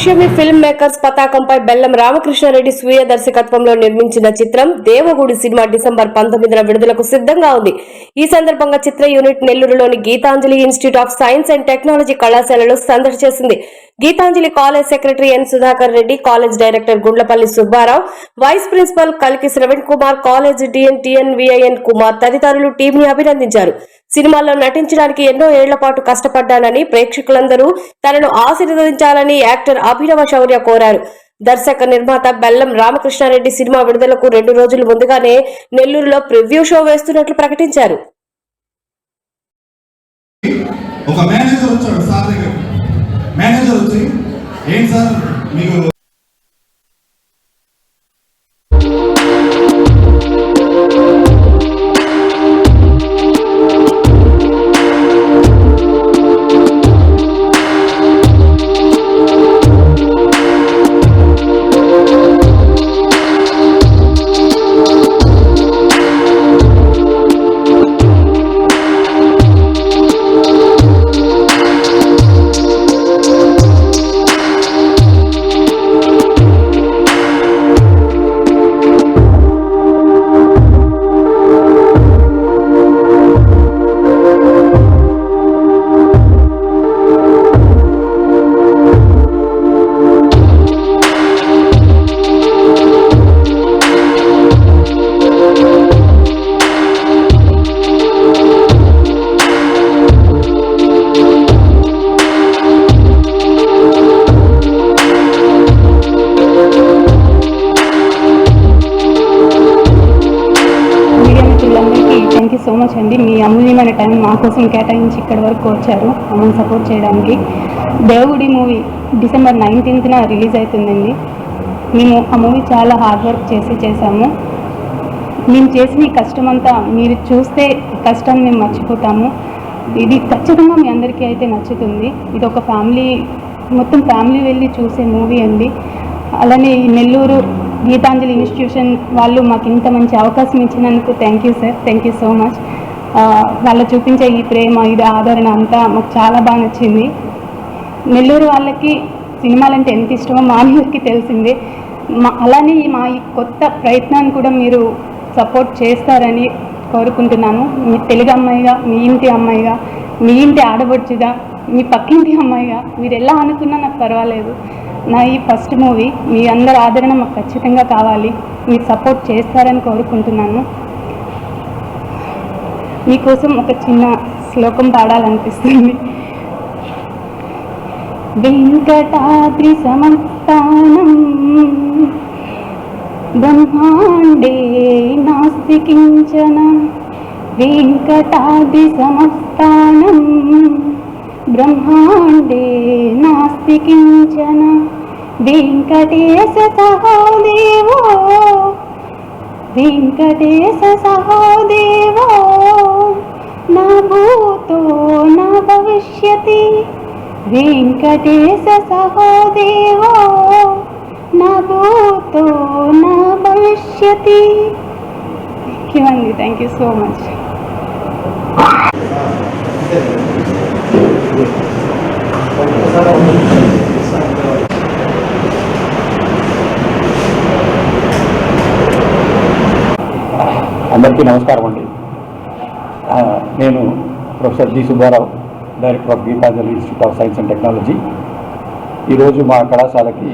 Pushyami film makers పతాకంపై బెల్లం రామకృష్ణారెడ్డి స్వీయ దర్శకత్వంలో నిర్మించిన చిత్రం దేవగుడి సినిమా డిసెంబర్ పంతొమ్మిదిన విడుదలకు సిద్ధంగా ఉంది. ఈ సందర్భంగా చిత్ర యూనిట్ నెల్లూరులోని Geethanjali institute of science and technology కళాశాలలో సందడి చేసింది. Geethanjali college secretary N Sudhakar Reddy college director Gundlapalli Subbarao vice principal Kaliki Sravan Kumar college DN TN VIN Kumar తదితరులు టీంని అభినందించారు. సినిమాల్లో నటించడానికి ఎన్నో ఏళ్ళ పాటు కష్టపడ్డానని ప్రేక్షకులందరూ తనను ఆశీర్వదించాలని యాక్టర్ అభినవ శౌర్య కోరారు. దర్శక నిర్మాత బెల్లం రామకృష్ణారెడ్డి సినిమా విడుదలకు రెండు రోజుల ముందుగానే నెల్లూరులో ప్రివ్యూ షో వేస్తున్నట్లు ప్రకటించారు. ఒక మేనేజర్ వచ్చాడు సార్ దగ్గర. మేనేజర్ వచ్చి ఏంటి సార్ మీకు సో మచ్ అండి. మీ అమూల్యమైన టైం మా కోసం కేటాయించి ఇక్కడి వరకు వచ్చారు. మమ్మల్ని సపోర్ట్ చేయడానికి. దేవుడి మూవీ డిసెంబర్ నైన్టీన్త్న రిలీజ్ అవుతుందండి మేము ఆ మూవీ చాలా హార్డ్ వర్క్ చేసి చేశాము. మేము చేసిన ఈ కష్టం అంతా మీరు చూస్తే కష్టాన్ని మేము మర్చిపోతాము. ఇది ఖచ్చితంగా మీ అందరికీ అయితే నచ్చుతుంది. ఇది ఒక ఫ్యామిలీ మొత్తం ఫ్యామిలీ వెళ్ళి చూసే మూవీ అండి. అలానే ఈ నెల్లూరు గీతాంజలి ఇన్స్టిట్యూషన్ వాళ్ళు మాకు ఇంత మంచి అవకాశం ఇచ్చినందుకు thank you sir thank you so much వాళ్ళు చూపించే ఈ ప్రేమ ఇది ఆదరణ అంతా మాకు చాలా బాగా నచ్చింది. నెల్లూరు వాళ్ళకి సినిమాలంటే ఎంత ఇష్టమో మా అందరికీ తెలిసిందే. మా అలానే మా ఈ కొత్త ప్రయత్నాన్ని కూడా మీరు సపోర్ట్ చేస్తారని కోరుకుంటున్నాను మీ తెలుగు అమ్మాయిగా మీ ఇంటి అమ్మాయిగా మీ ఇంటి ఆడబడుచుగా మీ పక్కింటి అమ్మాయిగా మీరు ఎలా అనుకున్నా నాకు పర్వాలేదు. నా ఈ ఫస్ట్ మూవీ మీ అందరి ఆదరణ మాకు ఖచ్చితంగా కావాలి. మీరు సపోర్ట్ చేస్తారని కోరుకుంటున్నాను. మీకోసం ఒక చిన్న శ్లోకం పాడాలనిపిస్తుంది. వెంకటాద్రి సమస్తానం బ్రహ్మాండే నాస్తి కించన వెంకటాద్రి సమస్తానం బ్రహ్మాండే నాస్తి కించన వెంకటేశ సహోదేవో వెంకటేశ సహోదేవో నా భూతో నా భవిష్యతి వెంకటేశ సహోదేవో నా భూతో నా భవిష్యతి. థ్యాంక్ యూ అండి థ్యాంక్ యూ సో మచ్ అందరికీ నమస్కారం అండి. నేను professor G Subbarao director of Geethanjali institute of science and technology. ఈరోజు మా కళాశాలకి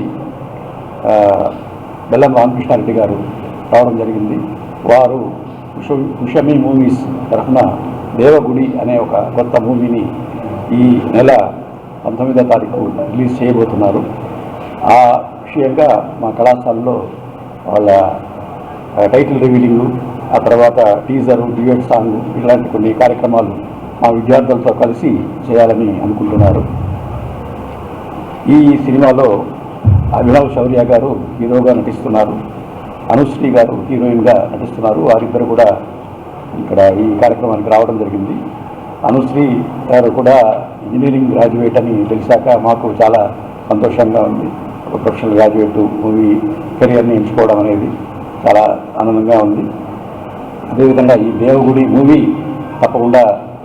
బెల్లం రామకృష్ణారెడ్డి గారు రావడం జరిగింది. వారు ఉష ఉషమి మూవీస్ తరఫున దేవగుడి అనే ఒక కొత్త మూవీని ఈ నెల పంతొమ్మిదో తారీఖు రిలీజ్ చేయబోతున్నారు. ఆ విషయంగా మా కళాశాలలో వాళ్ళ టైటిల్ రివీలింగ్ ఆ తర్వాత టీజర్ డ్యూయట్ సాంగ్ ఇలాంటి కొన్ని కార్యక్రమాలు మా విద్యార్థులతో కలిసి చేయాలని అనుకుంటున్నారు. ఈ సినిమాలో అభినవ్ శౌర్య గారు హీరోగా నటిస్తున్నారు. అనుశ్రీ గారు హీరోయిన్గా నటిస్తున్నారు. వారిద్దరు కూడా ఇక్కడ ఈ కార్యక్రమానికి రావడం జరిగింది. అనుశ్రీ గారు కూడా ఇంజనీరింగ్ గ్రాడ్యుయేట్ అని తెలిసాక మాకు చాలా సంతోషంగా ఉంది. ప్రొఫెషనల్ గ్రాడ్యుయేట్ మూవీ కెరియర్ని ఎంచుకోవడం అనేది చాలా ఆనందంగా ఉంది. అదేవిధంగా ఈ దేవగుడి మూవీ తప్పకుండా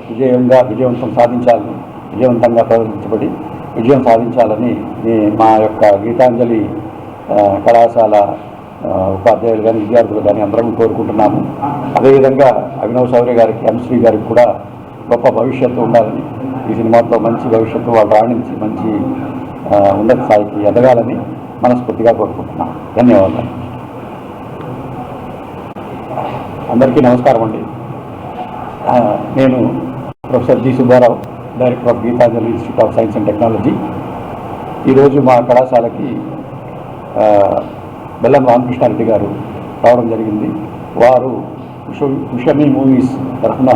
విజయంగా విజయవంతం సాధించాలని విజయవంతంగా ప్రదర్శించబడి విజయం సాధించాలని మా యొక్క గీతాంజలి కళాశాల ఉపాధ్యాయులు కానీ విద్యార్థులు కానీ అందరం కోరుకుంటున్నాము. అదేవిధంగా అభినవ్ చౌదరి గారికి ఎంశ్రీ గారికి కూడా గొప్ప భవిష్యత్తు ఉండాలని ఈ సినిమాతో మంచి భవిష్యత్తు వాళ్ళు రాణించి మంచి ఉన్నత స్థాయికి ఎదగాలని మనస్ఫూర్తిగా కోరుకుంటున్నాను ధన్యవాదాలు. అందరికీ నమస్కారం అండి. నేను professor G Subbarao director of Geethanjali institute of science and technology. ఈరోజు మా కళాశాలకి బెల్లం రామకృష్ణారెడ్డి గారు రావడం జరిగింది. వారు ఉష ఉషమి మూవీస్ తరఫున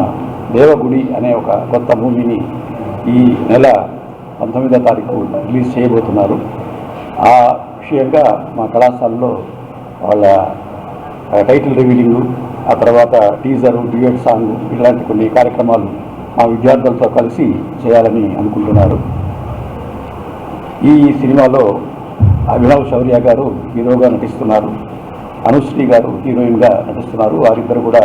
దేవగుడి అనే ఒక కొత్త మూవీని ఈ నెల పంతొమ్మిదో తారీఖు రిలీజ్ చేయబోతున్నారు. ఆ విషయంగా మా కళాశాలలో వాళ్ళ టైటిల్ రివీలింగు ఆ తర్వాత టీజరు డ్యూయట్ సాంగ్ ఇలాంటి కొన్ని కార్యక్రమాలు మా విద్యార్థులతో కలిసి చేయాలని అనుకుంటున్నారు. ఈ సినిమాలో అభినవ్ శౌర్య గారు హీరోగా నటిస్తున్నారు. అనుశ్రీ గారు హీరోయిన్గా నటిస్తున్నారు. వారిద్దరు కూడా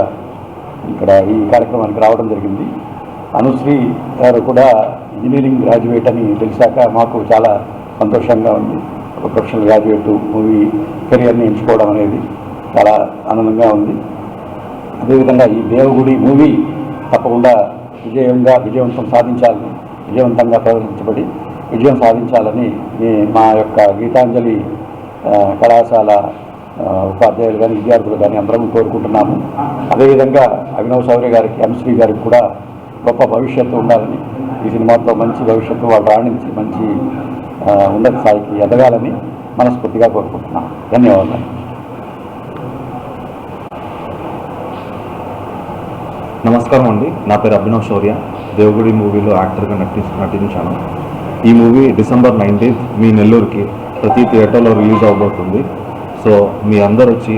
ఇక్కడ ఈ కార్యక్రమానికి రావడం జరిగింది. అనుశ్రీ గారు కూడా ఇంజనీరింగ్ గ్రాడ్యుయేట్ అని తెలిసాక మాకు చాలా సంతోషంగా ఉంది. ఒక ప్రొఫెషనల్ గ్రాడ్యుయేట్ మూవీ కెరియర్ని ఎంచుకోవడం అనేది చాలా ఆనందంగా ఉంది. అదేవిధంగా ఈ దేవగుడి మూవీ తప్పకుండా విజయంగా విజయవంతం సాధించాలని విజయవంతంగా ప్రదర్శించబడి విజయం సాధించాలని మా యొక్క గీతాంజలి కళాశాల ఉపాధ్యాయులు కానీ విద్యార్థులు కానీ అందరం కోరుకుంటున్నాము. అదేవిధంగా అభినవ్ సౌర్య గారికి ఎంశ్రీ గారికి కూడా గొప్ప భవిష్యత్తు ఉండాలని ఈ సినిమాతో మంచి భవిష్యత్తు వాళ్ళు రాణించి మంచి ఉన్నత స్థాయికి ఎదగాలని మనస్ఫూర్తిగా కోరుకుంటున్నాం. ధన్యవాదాలు. నమస్కారం అండి. నా పేరు అభినవ్ శౌర్య దేవుడి మూవీలో యాక్టర్గా నటి నటించాను. ఈ మూవీ డిసెంబర్ నైన్టీన్త్ మీ నెల్లూరుకి ప్రతి థియేటర్లో రిలీజ్ అవబోతుంది. సో మీ అందరు వచ్చి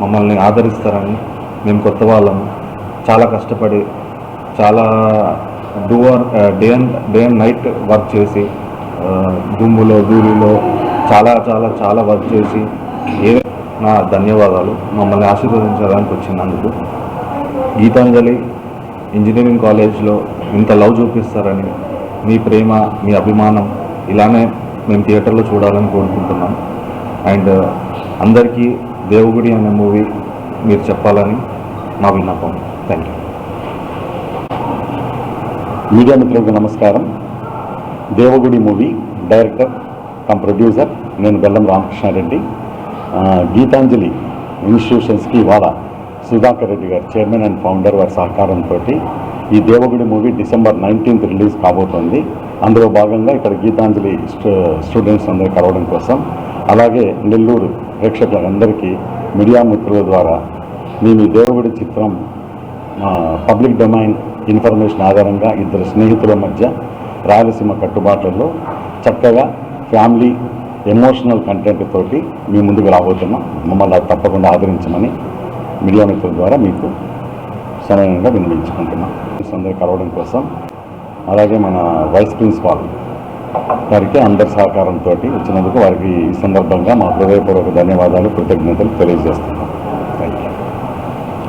మమ్మల్ని ఆదరిస్తారని మేము కొత్త వాళ్ళము చాలా కష్టపడి చాలా do day and day and night work చేసి దుమ్ములో ధూళిలో చాలా చాలా చాలా వర్క్ చేసి ఏ నా ధన్యవాదాలు. మమ్మల్ని ఆశీర్వదించడానికి వచ్చినందుకు. గీతాంజలి ఇంజనీరింగ్ కాలేజ్లో ఇంత లవ్ చూపిస్తారని మీ ప్రేమ మీ అభిమానం ఇలానే మేము థియేటర్లో చూడాలని కోరుకుంటున్నాం. అండ్ అందరికీ దేవుగుడి అనే మూవీ మీరు చెప్పాలని మా విన్నపం. థ్యాంక్ యూ మీడియా మిత్రులకు నమస్కారం. Devagudi movie director cum producer నేను బెల్లం రామకృష్ణారెడ్డి. గీతాంజలి ఇన్స్టిట్యూషన్స్కి ఇవాళ సుధాకర్ రెడ్డి గారు చైర్మన్ అండ్ ఫౌండర్ వారి సహకారంతో ఈ Devagudi movie December nineteenth release కాబోతోంది. అందులో భాగంగా ఇక్కడ గీతాంజలి స్టూ స్టూడెంట్స్ అందరూ కలవడం కోసం. అలాగే నెల్లూరు ప్రేక్షకులందరికీ మీడియా మిత్రుల ద్వారా మీ దేవుడి చిత్రం పబ్లిక్ డొమైన్ ఇన్ఫర్మేషన్ ఆధారంగా ఇద్దరు స్నేహితుల మధ్య రాయలసీమ కట్టుబాట్లలో చక్కగా ఫ్యామిలీ ఎమోషనల్ కంటెంట్ తోటి మీ ముందుకు రాబోతున్నాం. మమ్మల్ని తప్పకుండా ఆదరించమని మీడియా మిత్రుల ద్వారా మీకు సమయంగా వినిపించుకుంటున్నాం. అందరూ కలవడం కోసం అలాగే మన వైస్ ప్రిన్సిపాల్ వారికి అందరి సహకారంతో వచ్చినందుకు వారికి ఈ సందర్భంగా మా హృదయపూర్వక ధన్యవాదాలు కృతజ్ఞతలు తెలియజేస్తున్నాం.